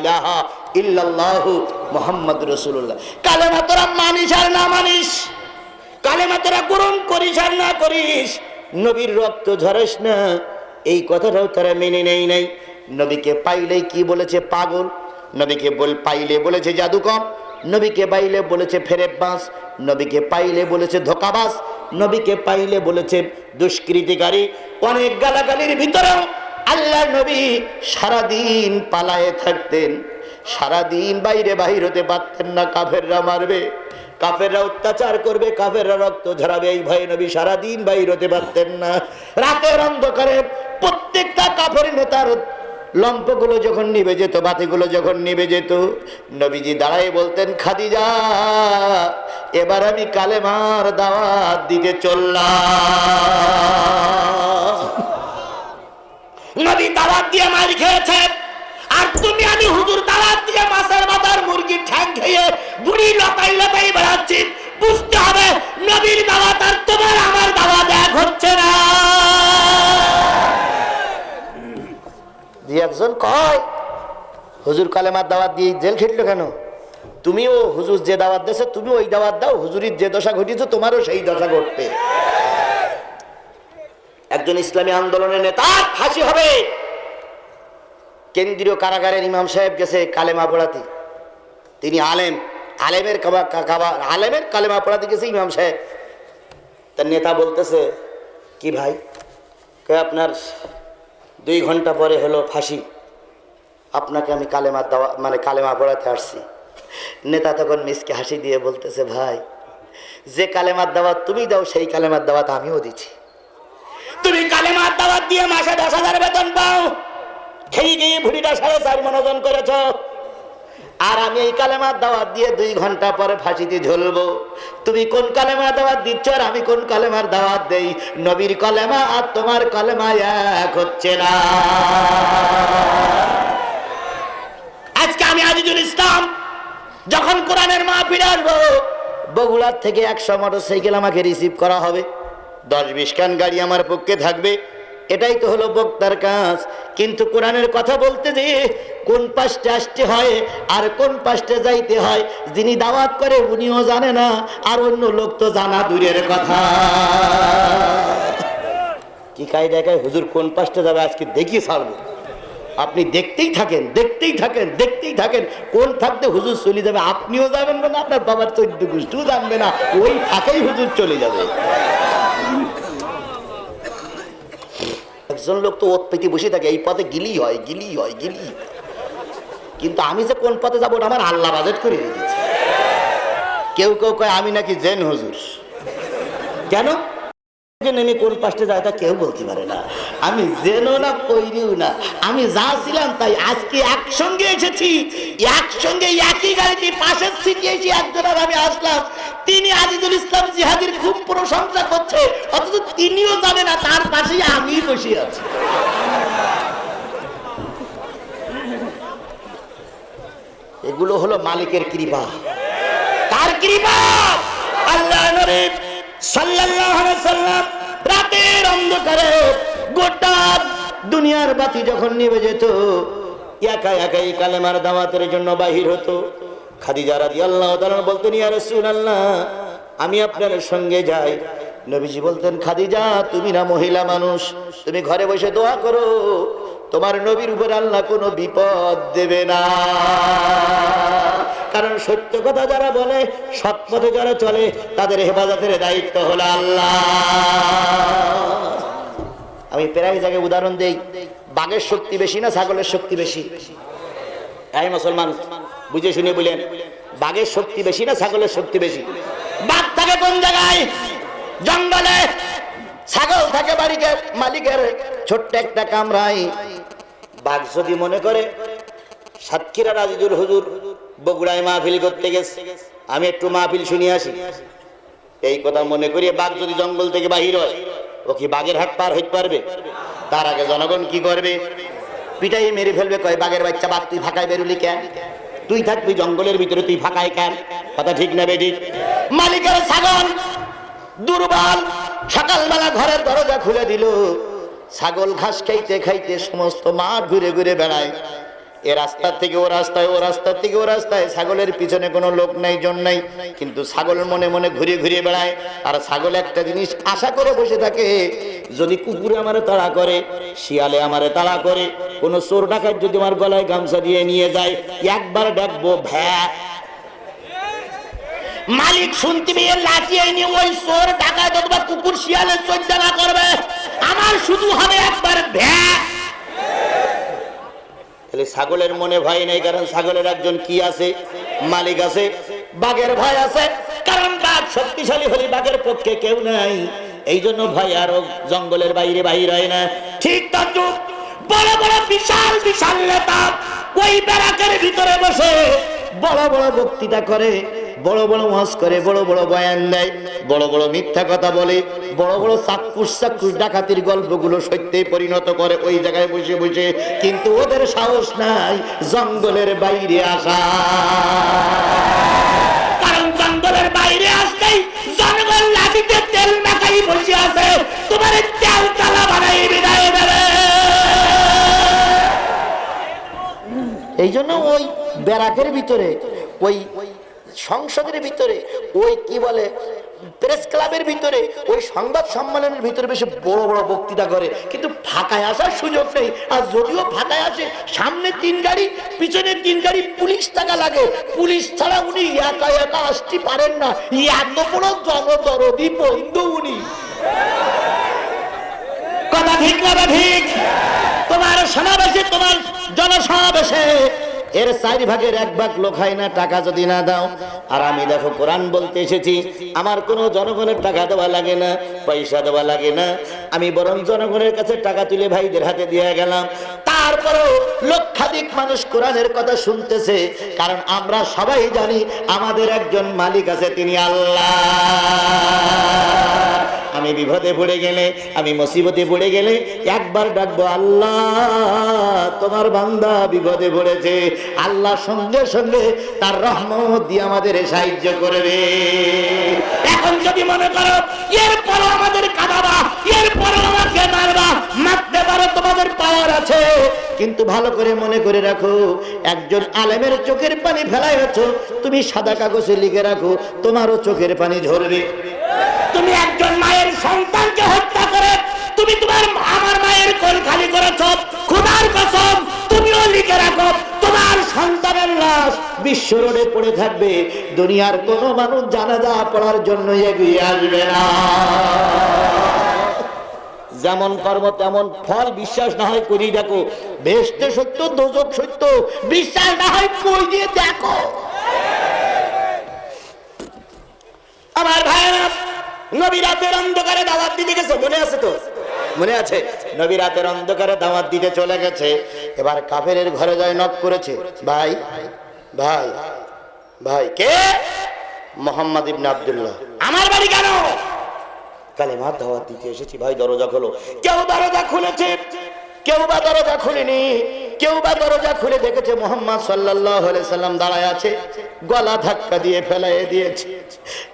ইলাহা ইল্লাল্লাহু মুহাম্মদ রাসূলুল্লাহ। কালেমা তোরা মানিস আর না মানিস? কালেমা তোরা করিস আর না করিস? নবীর রক্ত ঝরাস না। এই কথাটাও তারা মেনে নেই নাই। নবীকে পাইলেই কি বলেছে পাগল? নবীকে বল, পাইলে বলেছে জাদুকর। নবীকে পাইলে বলেছে ফেরেব বাস নবীকে পাইলে বলেছে ধোকাবাস নবীকে পাইলে বলেছে দুষ্কৃতিকারী। অনেক গালাগালির ভিতরেও আল্লাহ নবী সারাদিন পালায়ে থাকতেন। সারাদিন বাইরে বাহির হতে পারতেন না, কাফেররা মারবে, কাফেররা অত্যাচার করবে, কাফেররা রক্ত ঝরাবে, এই ভয়ে নবী সারাদিন বাইর হতে পারতেন না। রাতের অন্ধকারে প্রত্যেকটা কাফের নেতার লম্পগুলো যখন নিবে যেত, বাতিগুলো যখন নিবে যেত, নবীজি দাঁড়াই বলতেন, খাদিজা, এবার আমি কালেমার দাওয়াত দিতে চললাম। দাওয়াত দিয়ে মার খেয়েছে। আর তুমি আমি হুজুর দাওয়াত দিয়ে মাছের মাথার মুরগির ঠ্যাং খেয়ে বুড়ি লতাই লতাই বেড়াচ্ছি। বুঝতে হবে নবীর দাওয়াত আর তোমার আমার দাওয়াত এক হচ্ছে না। একজন কয়, হুজুর কালেমার দাওয়াত দিয়ে জেল খেটলো কেন? তুমিও হুজুর যে দাওয়াত দিয়েছে তুমি ওই দাওয়াত দাও। হুজুরির যে দশা ঘটিয়েছে, তোমারও সেই দশা ঘটবে। একজন ইসলামী আন্দোলনের নেতা ফাঁসি হবে। কেন্দ্রীয় কারাগারের ইমাম সাহেব গেছে কালেমা পড়াতে। তিনি আলেম। আলেমের আলেমের কালেমা পড়াতে গেছে ইমাম সাহেব। তার নেতা বলতেছে, কি ভাই? কে আপনার দুই ঘণ্টা পরে হলো ফাঁসি। আপনাকে আমি কালেমা দেওয়া মানে কালেমা পড়াতে আসছি। নেতা তখন মিসকে হাসি দিয়ে বলতেছে, ভাই, যে কালেমার দাওয়াত তুমি দাও, সেই কালেমার দাওয়াত আমিও দিচ্ছি। তুমি কালেমার দাওয়াত দিয়ে মাসে দশ হাজার বেতন পাও। খেয়ে গিয়ে ভুড়িটা সাড়ে চার মন আর আমি এই কালেমার দাওয়াত দিয়ে দুই ঘণ্টা পরে তুমি কোন দাওয়াত দিচ্ছ আর আমি কোন কালেমার দাওয়াত দেই? নবীর কলেমা আর তোমার কলেমা এক হচ্ছে না। আজকে আমি আজিজুল ইসলাম, যখন কোরআনের মাহফিল আসব, বগুড়ার থেকে একশো মোটর সাইকেল আমাকে রিসিভ করা হবে। দশ বিশ খান গাড়ি আমার পক্ষে থাকবে। এটাই তো হলো বক্তার কাজ। কিন্তু কোরআনের কথা বলতে যে কোন পাশে আসতে হয় আর কোন পাশে যাইতে হয়, যিনি দাওয়াত করে উনিও জানে না, আর অন্য লোক তো জানা দূরের কথা। কি কাই দেখায় হুজুর কোন পাশটা যাবে আজকে দেখি ছাড়বো। আপনি দেখতেই থাকেন দেখতেই থাকেন দেখতেই থাকেন। কোন থাকতে হুজুর চলে যাবে, আপনিও যাবেন না, আপনার বাবার চৈদ্য গোষ্ঠীও জানবে না। ওই থাকেই হুজুর চলে যাবে। একজন লোক তো ওত পেতে বসে থাকে, এই পথে গিলি হয় গিলি হয় গিলি। কিন্তু আমি যে কোন পথে যাব ওটা আমার আল্লাহ বাজেট করে রেখেছে। কেউ কেউ কয়, আমি নাকি জেন হুজুর। কেন? নেমে কোন পাশে যায় তা কেউ বলতে পারে না। আমি জেনও না না। আমি যা ছিলাম তাই আজকে একসঙ্গে এসেছি। একসঙ্গে একই গাড়িতে পাশের এসে একজন আর আমি আসলাম। তিনি আজিজুল ইসলাম জিহাদির খুব প্রশংসা করছে। অথচ তিনিও জানে না তার পাশেই আমি বসে আছি। এগুলো হলো মালিকের কৃপা। কার কৃপা? আল্লাহ আলাইহি সাল্লাম রাতের অন্ধকারে গোটা দুনিয়ার বাতি যখন নিভে যেত একা একাই কালেমার দাওয়াতের জন্য বাহির হতো। খাদিজা রাদিয়াল্লাহু তাআলা বলতেন, ইয়া রাসূলুল্লাহ, আমি আপনার সঙ্গে যাই। নবীজি বলতেন, খাদিজা, তুমি না মহিলা মানুষ, তুমি ঘরে বসে দোয়া করো। তোমার নবীর উপর আল্লাহ কোনো বিপদ দেবে না। কারণ সত্য কথা যারা বলে, সৎ পথে যারা চলে, তাদের হেফাজতের দায়িত্ব হলো আল্লাহ। আমি প্রায় জায়গায় উদাহরণ দেই, বাঘের শক্তি বেশি না ছাগলের শক্তি বেশি? এই মুসলমান, বুঝে শুনে বলেন, বাঘের শক্তি বেশি না ছাগলের শক্তি বেশি? বাঘ থাকে কোন জায়গায়? জঙ্গলে। ছাগল থাকে বাড়িকে মালিকের ছোট্ট একটা কামরাই বাঘ যদি মনে করে, সাতক্ষীরা রাজিদুল হুজুর বগুড়ায় মাহফিল করতে গেছে। আমি একটু মাহফিল শুনে আসি। এই কথা মনে করিয়ে বাঘ যদি জঙ্গল থেকে বাহির হয়, ও কি বাঘের হাট পার হইতে পারবে? তার আগে জনগণ কি করবে? পিটাই মেরে ফেলবে, কয়, বাঘের বাচ্চা, বাঘ, তুই ফাঁকায় বেরুলি কেন? তুই থাকবি জঙ্গলের ভিতরে, তুই ফাঁকায় কেন? কথা ঠিক না বেটি? মালিকের ছাগল দুর্বল। সকালবেলা ঘরের দরজা খুলে দিল। ছাগল ঘাস খাইতে খাইতে সমস্ত মাঠ ঘুরে ঘুরে বেড়ায়। এ রাস্তা থেকে ও রাস্তায়, ও রাস্তা থেকে ও রাস্তায়। ছাগলের পিছনে কোনো লোক নাই, জন নাই। কিন্তু ছাগল মনে মনে ঘুরে ঘুরে বেড়ায়। আর ছাগল একটা জিনিস আশা করে বসে থাকে, যদি কুকুরে আমারে তাড়া করে, শিয়ালে আমারে তাড়া করে, কোনো চোর ডাকাত যদি আমার গলায় গামছা দিয়ে নিয়ে যায়, একবার ডাকবো, ভ্যা। মালিক শুনতে পেয়ে লাঠিয়ে নিয়ে ওই চোর ডাকাত অথবা কুকুর শিয়ালের চোদ্দানা করবে। আমার শুধু হবে একবার ভ্যা। তাহলে ছাগলের মনে ভয় নেই, কারণ ছাগলের একজন কি আছে? মালিক আছে। বাঘের ভয় আছে, কারণ বাঘ শক্তিশালী হলে বাঘের পক্ষে কেউ নাই। এই জন্য ভয় আরও জঙ্গলের বাইরে বাহির হয় না। ঠিক তদ্রুপ, বড় বড় বিশাল বিশাল নেতা ওই ব্যারাকের ভিতরে বসে বড় বড় বক্তৃতা করে। বড় বড় ওয়াজ করে বড় বড় বয়ান দেয় বড় বড় মিথ্যা কথা বলে বড় বড় চাক্ষুষ চাক্ষুষ ডাকাতির গল্পগুলো সত্যি পরিণত করে ওই জায়গায় বসে বসে কিন্তু ওদের সাহস নাই জঙ্গলের বাইরে আসা। কারণ জঙ্গলের বাইরে আসতেই জঙ্গল লাঠিতে তেল মাখাই বসে আছে। তোমার তেল তালা বানাই বিদায় দেবে। এই জন্য ওই ব্যারাকের ভিতরে ওই সংসদের ভিতরে, ওই কি বলে, প্রেস ক্লাবের ভিতরে, ওই সংবাদ সম্মেলনের ভিতরে বেশি বড় বড় বক্তৃতা করে। কিন্তু ফাঁকায় আসার সুযোগ নেই। আর যদিও ফাঁকায় আসে সামনে তিন গাড়ি পিছনে তিন গাড়ি পুলিশ টাকা লাগে। পুলিশ ছাড়া উনি একা একা আসতে পারেন না। এত বড় জনদরদি বন্ধু উনি। কথা ঠিক কথা ঠিক? তোমার সমাবেশে, তোমার জনসমাবেশে এর চার ভাগের এক ভাগ লোক হয় না, টাকা যদি না দাও। আর আমি দেখো, কোরআন বলতে এসেছি, আমার কোনো জনগণের টাকা দেওয়া লাগে না, পয়সা দেওয়া লাগে না। আমি বরং জনগণের কাছে টাকা তুলে ভাইদের হাতে দিয়ে গেলাম। তারপরেও লক্ষাধিক মানুষ কোরআনের কথা শুনতেছে, কারণ আমরা সবাই জানি আমাদের একজন মালিক আছে, তিনি আল্লাহ। বিপদে পড়ে গেলে, আমি মুসিবতে পড়ে গেলে একবার ডাকবো, আল্লাহ, তোমার বান্দা বিপদে পড়েছে। আল্লাহ সঙ্গে সঙ্গে তার রহমত দিয়ে আমাদের সাহায্য করবে। এখন যদি মনে করো, এরপরও আমাদের কাঁদাবা, এরপরও আমাকে মারবা, মারতে পারো, তোমাদের পাওয়ার আছে। কিন্তু ভালো করে মনে করে রাখো, একজন আলেমের চোখের পানি ফেলাই আছো তুমি সাদা কাগজে লিখে রাখো, তোমারও চোখের পানি ঝরবে। তুমি একজন মায়ের সন্তানকে হত্যা করে, তুমি তোমার আমার মায়ের কোল খালি করেছ খোদার কসম, তুমিও লিখে রাখো, তোমার সন্তানের লাশ বিশ্ব রোডে পড়ে থাকবে, দুনিয়ার কোনো মানুষ জানাজা পড়ার জন্য এগিয়ে আসবে না। যেমন কর্ম, তেমন ফল, বিশ্বাস না হয় করি, দেখো বেশতে সত্য, দোজক সত্য, বিশ্বাস না হয় কই দিয়ে দেখো আমার ভাইয়েরা নবী রাতের অন্ধকারে দাওয়াত দিতে গেছে? মনে আছে তো? মনে আছে? নবী রাতের অন্ধকারে দাওয়াত দিতে চলে গেছে। এবার কাফেরের ঘরে যায় নক করেছে। ভাই ভাই ভাই, কে? মোহাম্মদ ইবনে আব্দুল্লাহ। আমার বাড়ি কেন? কালে মার দাওয়াত দিতে এসেছি। ভাই, দরজা খোলো। কেউ দরজা খুলেছে? কেউ বা দরজা খুলেনি? কেউ বা দরজা খুলে দেখেছে মোহাম্মদ আলাইহি সাল্লাম দাঁড়ায় আছে, গলা ধাক্কা দিয়ে ফেলাইয়ে দিয়েছে।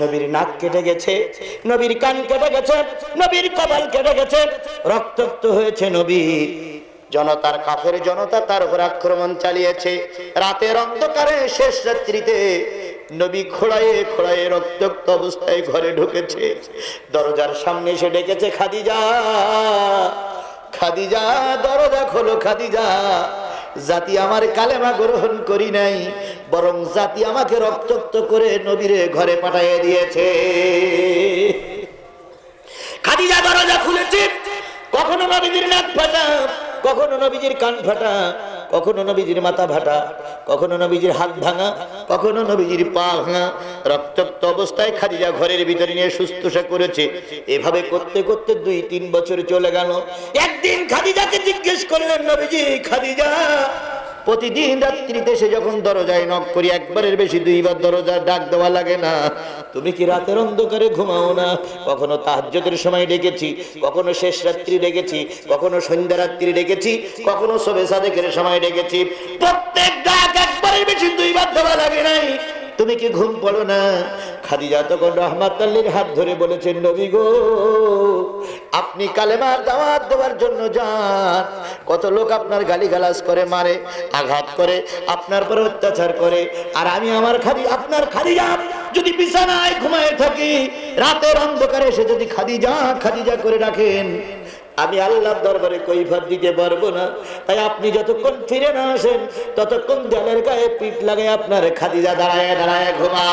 নবীর নাক কেটে গেছে, নবীর কান কেটে গেছে, নবীর কপাল কেটে গেছে, রক্তাক্ত হয়েছে নবী। জনতার কাফের জনতা তার উপর আক্রমণ চালিয়েছে। রাতের অন্ধকারে শেষ রাত্রিতে নবী খোড়ায়ে খোড়ায়ে রক্তাক্ত অবস্থায় ঘরে ঢুকেছে। দরজার সামনে এসে ডেকেছে খাদিজা। খাদিজা, দরজা খোলো খাদিজা। জাতি আমার কালেমা গ্রহণ করি নাই, বরং জাতি আমাকে রক্তাক্ত করে নবীরে ঘরে পাঠিয়ে দিয়েছে। খাদিজা, দরজা খুলেছে। কখনো নবীজির নাক ফাটা, কখনো নবীজির কান ফাটা। কখনো নবীজির মাথা ভাটা, কখনো নবীজির হাত ভাঙা, কখনো নবীজির পা ভাঙা। রক্তাক্ত অবস্থায় খাদিজা ঘরের ভিতরে নিয়ে সুস্থসা করেছে। এভাবে করতে করতে দুই তিন বছর চলে গেল। একদিন খাদিজাকে জিজ্ঞেস করলেন, নবীজি, খাদিজা প্রতিদিন রাত্রিতে সে যখন দরজায় নক করি, একবারের বেশি দুইবার দরজা ডাক দেওয়া লাগে না। তুমি কি রাতের অন্ধকারে ঘুমাও না? কখনো তাহাজ্জুদের সময় ডেকেছি, কখনো শেষ রাত্রি ডেকেছি, কখনো সন্ধ্যা রাত্রি ডেকেছি, কখনো সবে সাদেকের সময় ডেকেছি। প্রত্যেক ডাক একবারের বেশি দুইবার দেওয়া লাগে নাই। তুমি কি ঘুম পড়ো না? খাদিজা তখন রহমাত আল্লীর হাত ধরে বলেছেন, নবী গো আপনি কালেমার দাওয়াত দেওয়ার জন্য যান। কত লোক আপনার গালিগালাজ করে, মারে, আঘাত করে, আপনার পরে অত্যাচার করে। আর আমি আমার খাদি আপনার খাদিজা, যদি বিছানায় ঘুমায় থাকি, রাতের অন্ধকারে সে যদি খাদিজা খাদিজা করে রাখেন আমি আল্লাহর দরবারে কৈফত দিতে পারব না। তাই আপনি যতক্ষণ ফিরে না আসেন, ততক্ষণ দেয়ালের গায়ে পিঠ লাগে আপনার খাদিজা দাঁড়ায় দাঁড়ায় ঘুমা